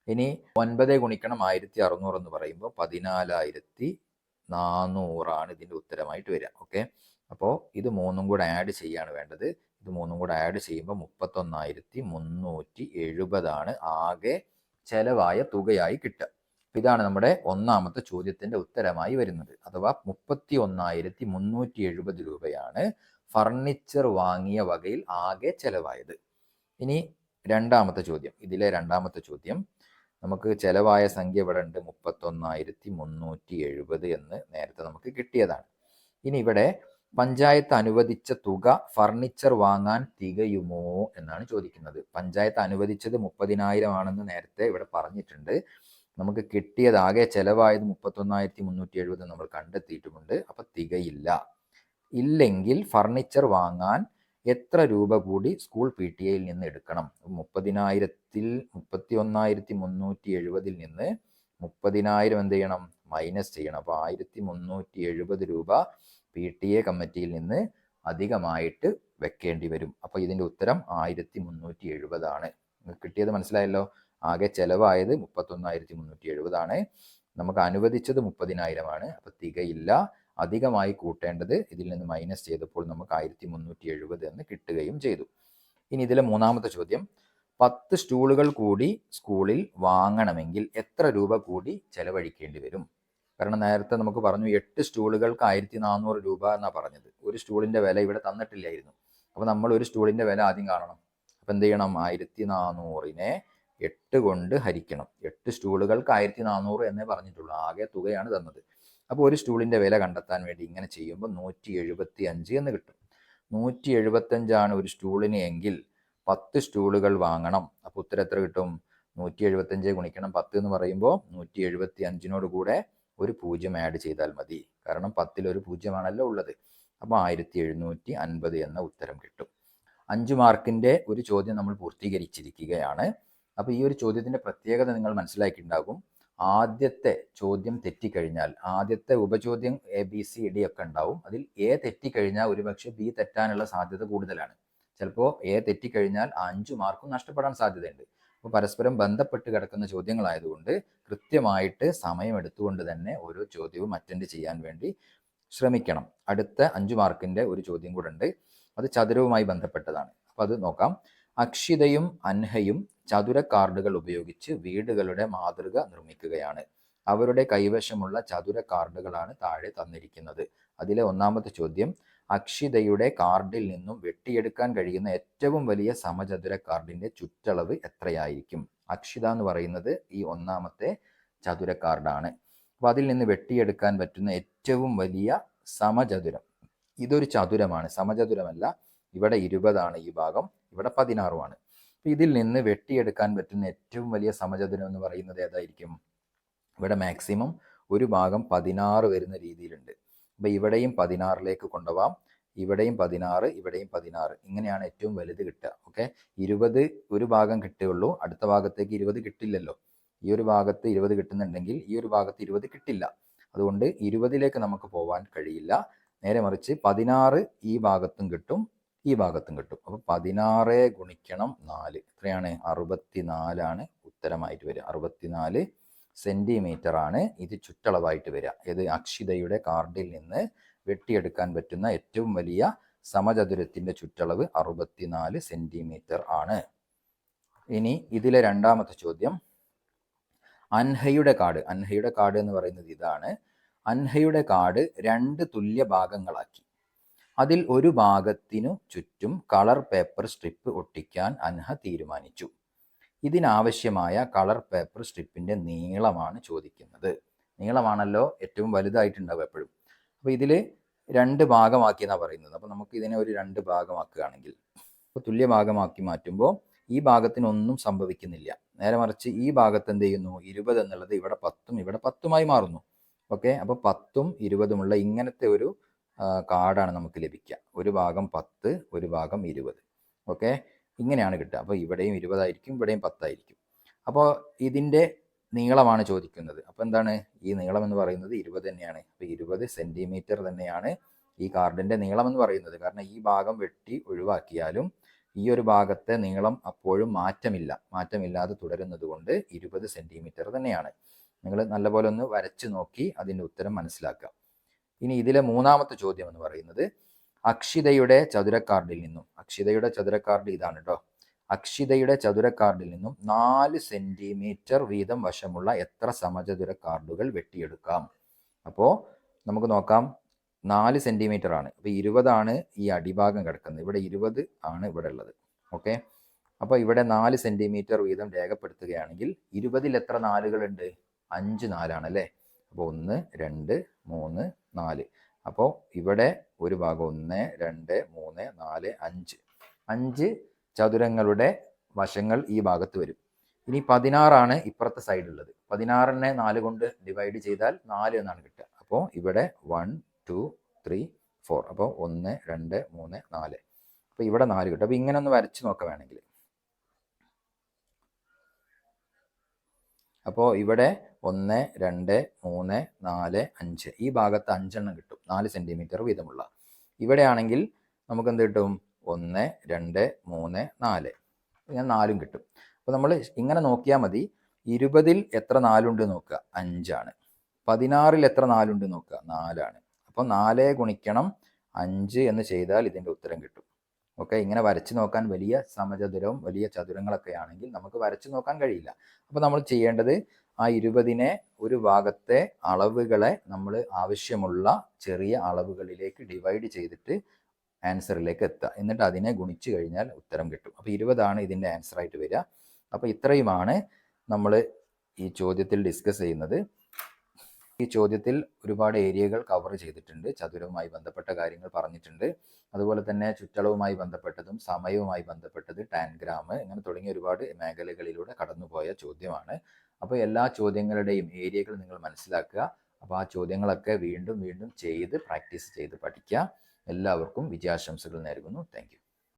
[SPEAKER 1] ഇനി ഒൻപത് ഗുണിക്കണം ആയിരത്തി അറുന്നൂറ് എന്ന് പറയുമ്പോൾ പതിനാലായിരത്തി നാനൂറാണ് ഇതിന്റെ ഉത്തരമായിട്ട് വരിക. ഓക്കെ? അപ്പോൾ ഇത് മൂന്നും കൂടെ ആഡ് ചെയ്യാണ് വേണ്ടത്. ഇത് മൂന്നും കൂടെ ആഡ് ചെയ്യുമ്പോൾ മുപ്പത്തൊന്നായിരത്തി മുന്നൂറ്റി എഴുപതാണ് ആകെ ചെലവായ തുകയായി കിട്ടുക. ഇതാണ് നമ്മുടെ ഒന്നാമത്തെ ചോദ്യത്തിന്റെ ഉത്തരമായി വരുന്നത്. അഥവാ മുപ്പത്തി ഒന്നായിരത്തി മുന്നൂറ്റി എഴുപത് രൂപയാണ് ഫർണിച്ചർ വാങ്ങിയ വകയിൽ ആകെ ചെലവായത്. ഇനി രണ്ടാമത്തെ ചോദ്യം. ഇതിലെ രണ്ടാമത്തെ ചോദ്യം. നമുക്ക് ചെലവായ സംഖ്യ ഇവിടെ ഉണ്ട്. മുപ്പത്തൊന്നായിരത്തി മുന്നൂറ്റി എഴുപത് എന്ന് നേരത്തെ നമുക്ക് കിട്ടിയതാണ്. ഇനി ഇവിടെ പഞ്ചായത്ത് അനുവദിച്ച തുക ഫർണിച്ചർ വാങ്ങാൻ തികയുമോ എന്നാണ് ചോദിക്കുന്നത്. പഞ്ചായത്ത് അനുവദിച്ചത് മുപ്പതിനായിരം ആണെന്ന് നേരത്തെ ഇവിടെ പറഞ്ഞിട്ടുണ്ട്. നമുക്ക് കിട്ടിയത് ആകെ ചെലവായത് മുപ്പത്തൊന്നായിരത്തി മുന്നൂറ്റി എഴുപത് നമ്മൾ കണ്ടെത്തിയിട്ടുമുണ്ട്. അപ്പൊ തികയില്ല. ഇല്ലെങ്കിൽ ഫർണിച്ചർ വാങ്ങാൻ എത്ര രൂപ കൂടി സ്കൂൾ പി ടി എയിൽ നിന്ന് എടുക്കണം? മുപ്പതിനായിരത്തിൽ മുപ്പത്തി ഒന്നായിരത്തി മുന്നൂറ്റി എഴുപതിൽ നിന്ന് മുപ്പതിനായിരം എന്ത് ചെയ്യണം? മൈനസ് ചെയ്യണം. അപ്പോൾ ആയിരത്തി മുന്നൂറ്റി എഴുപത് രൂപ പി ടി എ കമ്മിറ്റിയിൽ നിന്ന് അധികമായിട്ട് വെക്കേണ്ടി വരും. അപ്പോൾ ഇതിന്റെ ഉത്തരം ആയിരത്തി മുന്നൂറ്റി എഴുപതാണ് കിട്ടിയത് മനസ്സിലായല്ലോ? ആകെ ചെലവായത് മുപ്പത്തൊന്നായിരത്തി മുന്നൂറ്റി എഴുപതാണ് നമുക്ക് അനുവദിച്ചത് മുപ്പതിനായിരമാണ്. അപ്പോൾ തികയില്ല. അധികമായി കൂട്ടേണ്ടത് ഇതിൽ നിന്ന് മൈനസ് ചെയ്തപ്പോൾ നമുക്ക് ആയിരത്തി മുന്നൂറ്റി എഴുപത് എന്ന് കിട്ടുകയും ചെയ്തു. ഇനി ഇതിലെ മൂന്നാമത്തെ ചോദ്യം. പത്ത് സ്റ്റൂളുകൾ കൂടി സ്കൂളിൽ വാങ്ങണമെങ്കിൽ എത്ര രൂപ കൂടി ചെലവഴിക്കേണ്ടി വരും? കാരണം നേരത്തെ നമുക്ക് പറഞ്ഞു എട്ട് സ്റ്റൂളുകൾക്ക് ആയിരത്തി നാനൂറ് രൂപ എന്നാണ് പറഞ്ഞത്. ഒരു സ്റ്റൂളിന്റെ വില ഇവിടെ തന്നിട്ടില്ലായിരുന്നു. അപ്പോൾ നമ്മൾ ഒരു സ്റ്റൂളിന്റെ വില ആദ്യം കാണണം. അപ്പോൾ എന്ത് ചെയ്യണം? ആയിരത്തി നാനൂറിനെ എട്ട് കൊണ്ട് ഹരിക്കണം. എട്ട് സ്റ്റൂളുകൾക്ക് ആയിരത്തി നാനൂറ് എന്നേ പറഞ്ഞിട്ടുള്ളൂ. ആകെ തുകയാണ് തന്നത്. അപ്പോൾ ഒരു സ്റ്റൂളിന്റെ വില കണ്ടെത്താൻ വേണ്ടി ഇങ്ങനെ ചെയ്യുമ്പോൾ നൂറ്റി എഴുപത്തി അഞ്ച് എന്ന് കിട്ടും. നൂറ്റി എഴുപത്തഞ്ചാണ് ഒരു സ്റ്റൂളിന് എങ്കിൽ പത്ത് സ്റ്റൂളുകൾ വാങ്ങണം. അപ്പോൾ ഉത്തരം എത്ര കിട്ടും? നൂറ്റി എഴുപത്തഞ്ച് ഗുണിക്കണം പത്ത് എന്ന് പറയുമ്പോൾ നൂറ്റി എഴുപത്തി അഞ്ചിനോട് കൂടെ ഒരു പൂജ്യം ആഡ് ചെയ്താൽ മതി. കാരണം പത്തിൽ ഒരു പൂജ്യമാണല്ലോ ഉള്ളത്. അപ്പോൾ ആയിരത്തി എഴുന്നൂറ്റി അൻപത് എന്ന ഉത്തരം കിട്ടും. അഞ്ച് മാർക്കിന്റെ ഒരു ചോദ്യം നമ്മൾ പൂർത്തീകരിച്ചിരിക്കുകയാണ്. അപ്പോൾ ഈ ഒരു ചോദ്യത്തിന്റെ പ്രത്യേകത നിങ്ങൾ മനസ്സിലാക്കിയിട്ടുണ്ടാകും. ആദ്യത്തെ ചോദ്യം തെറ്റിക്കഴിഞ്ഞാൽ ആദ്യത്തെ ഉപചോദ്യം എ ബി സി ഡി ഒക്കെ ഉണ്ടാവും. അതിൽ എ തെറ്റിക്കഴിഞ്ഞാൽ ഒരുപക്ഷെ ബി തെറ്റാനുള്ള സാധ്യത കൂടുതലാണ്. ചിലപ്പോൾ എ തെറ്റിക്കഴിഞ്ഞാൽ അഞ്ച് മാർക്കും നഷ്ടപ്പെടാൻ സാധ്യതയുണ്ട്. അപ്പോൾ പരസ്പരം ബന്ധപ്പെട്ട് കിടക്കുന്ന ചോദ്യങ്ങളായതുകൊണ്ട് കൃത്യമായിട്ട് സമയമെടുത്തുകൊണ്ട് തന്നെ ഓരോ ചോദ്യവും അറ്റൻഡ് ചെയ്യാൻ വേണ്ടി ശ്രമിക്കണം. അടുത്ത അഞ്ച് മാർക്കിന്റെ ഒരു ചോദ്യം കൂടെ ഉണ്ട്. അത് ചതുരവുമായി ബന്ധപ്പെട്ടതാണ്. അപ്പോൾ അത് നോക്കാം. അക്ഷിതയും അൻഹയും ചതുര കാർഡുകൾ ഉപയോഗിച്ച് വീടുകളുടെ മാതൃക നിർമ്മിക്കുകയാണ്. അവരുടെ കൈവശമുള്ള ചതുര കാർഡുകളാണ് താഴെ തന്നിരിക്കുന്നത്. അതിലെ ഒന്നാമത്തെ ചോദ്യം അക്ഷിതയുടെ കാർഡിൽ നിന്നും വെട്ടിയെടുക്കാൻ കഴിയുന്ന ഏറ്റവും വലിയ സമചതുര കാർഡിന്റെ ചുറ്റളവ് എത്രയായിരിക്കും? അക്ഷിത എന്ന് പറയുന്നത് ഈ ഒന്നാമത്തെ ചതുര കാർഡാണ്. അപ്പോൾ അതിൽ നിന്ന് വെട്ടിയെടുക്കാൻ പറ്റുന്ന ഏറ്റവും വലിയ സമചതുരം. ഇതൊരു ചതുരമാണ്. സമചതുരമല്ല. ഇവിടെ ഇരുപതാണ് ഈ ഭാഗം. ഇവിടെ പതിനാറുമാണ്. ഇതിൽ നിന്ന് വെട്ടിയെടുക്കാൻ പറ്റുന്ന ഏറ്റവും വലിയ സമചതുരം എന്ന് പറയുന്നത് ഏതായിരിക്കും? ഇവിടെ മാക്സിമം ഒരു ഭാഗം പതിനാറ് വരുന്ന രീതിയിലുണ്ട്. അപ്പൊ ഇവിടെയും പതിനാറിലേക്ക് കൊണ്ടുപോവാം. ഇവിടെയും പതിനാറ് ഇവിടെയും പതിനാറ്. ഇങ്ങനെയാണ് ഏറ്റവും വലുത് കിട്ടുക. ഓക്കെ? ഇരുപത് ഒരു ഭാഗം കിട്ടുകയുള്ളൂ. അടുത്ത ഭാഗത്തേക്ക് ഇരുപത് കിട്ടില്ലല്ലോ. ഈ ഒരു ഭാഗത്ത് ഇരുപത് കിട്ടുന്നുണ്ടെങ്കിൽ ഈ ഒരു ഭാഗത്ത് ഇരുപത് കിട്ടില്ല. അതുകൊണ്ട് ഇരുപതിലേക്ക് നമുക്ക് പോകാൻ കഴിയില്ല. നേരെ മറിച്ച് പതിനാറ് ഈ ഭാഗത്തും കിട്ടും ഈ ഭാഗത്തും കിട്ടും. അപ്പോൾ പതിനാറ് ഗുണിക്കണം നാല്. എത്രയാണ്? അറുപത്തിനാലാണ് ഉത്തരമായിട്ട് വരിക. അറുപത്തിനാല് സെന്റിമീറ്റർ ആണ് ഇത് ചുറ്റളവായിട്ട് വരിക. ഇത് അക്ഷിതയുടെ കാർഡിൽ നിന്ന് വെട്ടിയെടുക്കാൻ പറ്റുന്ന ഏറ്റവും വലിയ സമചതുരത്തിന്റെ ചുറ്റളവ് അറുപത്തിനാല് സെന്റിമീറ്റർ ആണ്. ഇനി ഇതിലെ രണ്ടാമത്തെ ചോദ്യം. അൻഹയുടെ കാട്. അൻഹയുടെ കാട് എന്ന് പറയുന്നത് ഇതാണ്. അൻഹയുടെ കാട് രണ്ട് തുല്യ ഭാഗങ്ങളാക്കി. അതിൽ ഒരു ഭാഗത്തിനു ചുറ്റും കളർ പേപ്പർ സ്ട്രിപ്പ് ഒട്ടിക്കാൻ അൻഹ തീരുമാനിച്ചു. ഇതിനാവശ്യമായ കളർ പേപ്പർ സ്ട്രിപ്പിന്റെ നീളമാണ് ചോദിക്കുന്നത്. നീളമാണല്ലോ ഏറ്റവും വലുതായിട്ടുണ്ടാവുക എപ്പോഴും. അപ്പോൾ ഇതിൽ രണ്ട് ഭാഗമാക്കി എന്നാണ് പറയുന്നത്. അപ്പോൾ നമുക്ക് ഇതിനെ ഒരു രണ്ട് ഭാഗമാക്കുകയാണെങ്കിൽ അപ്പോൾ തുല്യ ഭാഗമാക്കി മാറ്റുമ്പോൾ ഈ ഭാഗത്തിനൊന്നും സംഭവിക്കുന്നില്ല. നേരെ മറിച്ച് ഈ ഭാഗത്ത് എന്ത് ചെയ്യുന്നു? ഇരുപത് എന്നുള്ളത് ഇവിടെ പത്തും ഇവിടെ പത്തുമായി മാറുന്നു. ഓക്കെ? അപ്പോൾ പത്തും ഇരുപതുമുള്ള ഇങ്ങനത്തെ ഒരു കാർഡാണ് നമുക്ക് ലഭിക്കുക. ഒരു ഭാഗം പത്ത് ഒരു ഭാഗം ഇരുപത്. ഓക്കെ? ഇങ്ങനെയാണ് കിട്ടുക. അപ്പോൾ ഇവിടെയും ഇരുപതായിരിക്കും ഇവിടെയും പത്തായിരിക്കും. അപ്പോൾ ഇതിന്റെ നീളമാണ് ചോദിക്കുന്നത്. അപ്പോൾ എന്താണ്? ഈ നീളം എന്ന് പറയുന്നത് ഇരുപത് തന്നെയാണ്. അപ്പോൾ ഇരുപത് സെന്റിമീറ്റർ തന്നെയാണ് ഈ കാർഡിന്റെ നീളം എന്ന് പറയുന്നത്. കാരണം ഈ ഭാഗം വെട്ടി ഒഴിവാക്കിയാലും ഈ ഒരു ഭാഗത്തെ നീളം അപ്പോഴും മാറ്റമില്ല. മാറ്റമില്ലാതെ തുടരുന്നത് കൊണ്ട് ഇരുപത് സെന്റിമീറ്റർ തന്നെയാണ്. നിങ്ങൾ നല്ലപോലെ ഒന്ന് വരച്ച് നോക്കി അതിന്റെ ഉത്തരം മനസ്സിലാക്കുക. ഇനി ഇതിലെ മൂന്നാമത്തെ ചോദ്യം എന്ന് പറയുന്നത് അക്ഷിതയുടെ ചതുരക്കാർഡിൽ നിന്നും. അക്ഷിതയുടെ ചതുരക്കാർഡ് ഇതാണ് കേട്ടോ അക്ഷിതയുടെ ചതുരക്കാർഡിൽ നിന്നും നാല് സെന്റിമീറ്റർ വീതം വശമുള്ള എത്ര സമചതുര കാർഡുകൾ വെട്ടിയെടുക്കാം? അപ്പോൾ നമുക്ക് നോക്കാം. നാല് സെന്റിമീറ്റർ ആണ്. അപ്പോൾ ഇരുപതാണ് ഈ അടിഭാഗം കിടക്കുന്നത്. ഇവിടെ ഇരുപത് ആണ് ഇവിടെ ഉള്ളത്. ഓക്കെ? അപ്പോൾ ഇവിടെ നാല് സെന്റിമീറ്റർ വീതം രേഖപ്പെടുത്തുകയാണെങ്കിൽ ഇരുപതിൽ എത്ര നാലുകളുണ്ട്? അഞ്ച് നാലാണ് അല്ലേ? അപ്പോൾ ഒന്ന് രണ്ട് മൂന്ന് നാല്. അപ്പോൾ ഇവിടെ ഒരു ഭാഗം ഒന്ന് രണ്ട് മൂന്ന് നാല് അഞ്ച്. അഞ്ച് ചതുരങ്ങളുടെ വശങ്ങൾ ഈ ഭാഗത്ത് വരും. ഇനി പതിനാറാണ് ഇപ്പുറത്തെ സൈഡുള്ളത്. പതിനാറിനെ നാല് കൊണ്ട് ഡിവൈഡ് ചെയ്താൽ നാല് എന്നാണ് കിട്ടുക. അപ്പോൾ ഇവിടെ വൺ ടു ത്രീ ഫോർ അപ്പോൾ ഒന്ന് രണ്ട് മൂന്ന് നാല്. അപ്പോൾ ഇവിടെ നാല് കിട്ടും. അപ്പോൾ ഇങ്ങനെ ഒന്ന് വരച്ച് നോക്കുക വേണമെങ്കിൽ. അപ്പോൾ ഇവിടെ ഒന്ന് രണ്ട് മൂന്ന് നാല് അഞ്ച്. ഈ ഭാഗത്ത് അഞ്ചെണ്ണം കിട്ടും. നാല് സെന്റിമീറ്റർ വീതമുള്ള. ഇവിടെയാണെങ്കിൽ നമുക്ക് എന്ത് കിട്ടും? ഒന്ന് രണ്ട് മൂന്ന് നാല്. ഇങ്ങനെ നാലും കിട്ടും. അപ്പോൾ നമ്മൾ ഇങ്ങനെ നോക്കിയാൽ മതി. ഇരുപതിൽ എത്ര നാലുണ്ട് നോക്കുക? അഞ്ചാണ്. പതിനാറിൽ എത്ര നാലുണ്ട് നോക്കുക? നാലാണ്. അപ്പോൾ നാല് ഗുണിക്കണം അഞ്ച് എന്ന് ചെയ്താൽ ഇതിന്റെ ഉത്തരം കിട്ടും. ഓക്കെ ഇങ്ങനെ വരച്ച് നോക്കാൻ വലിയ സമചതുരവും വലിയ ചതുരങ്ങളൊക്കെ ആണെങ്കിൽ നമുക്ക് വരച്ചു നോക്കാൻ കഴിയില്ല. അപ്പോൾ നമ്മൾ ചെയ്യേണ്ടത് ആ ഇരുപതിനെ ഒരു ഭാഗത്തെ അളവുകളെ നമ്മൾ ആവശ്യമുള്ള ചെറിയ അളവുകളിലേക്ക് ഡിവൈഡ് ചെയ്തിട്ട് ആൻസറിലേക്ക് എത്തുക. എന്നിട്ട് അതിനെ ഗുണിച്ച് കഴിഞ്ഞാൽ ഉത്തരം കിട്ടും. അപ്പോൾ ഇരുപതാണ് ഇതിന്റെ ആൻസറായിട്ട് വരിക. അപ്പോൾ ഇത്രയുമാണ് നമ്മൾ ഈ ചോദ്യത്തിൽ ഡിസ്കസ് ചെയ്യുന്നത്. ഈ ചോദ്യത്തിൽ ഒരുപാട് ഏരിയകൾ കവർ ചെയ്തിട്ടുണ്ട്. ചതുരവുമായി ബന്ധപ്പെട്ട കാര്യങ്ങൾ പറഞ്ഞിട്ടുണ്ട്. അതുപോലെ തന്നെ ചുറ്റളവുമായി ബന്ധപ്പെട്ടതും സമയവുമായി ബന്ധപ്പെട്ടത് ടാൻഗ്രാം ഇങ്ങനെ തുടങ്ങിയ ഒരുപാട് മേഖലകളിലൂടെ കടന്നുപോയ ചോദ്യമാണ്. അപ്പോൾ എല്ലാ ചോദ്യങ്ങളുടെയും ഏരിയകൾ നിങ്ങൾ മനസ്സിലാക്കുക. അപ്പോൾ ആ ചോദ്യങ്ങളൊക്കെ വീണ്ടും വീണ്ടും ചെയ്ത് പ്രാക്ടീസ് ചെയ്ത് പഠിക്കുക. എല്ലാവർക്കും വിജയാശംസകൾ നേരുന്നു. താങ്ക്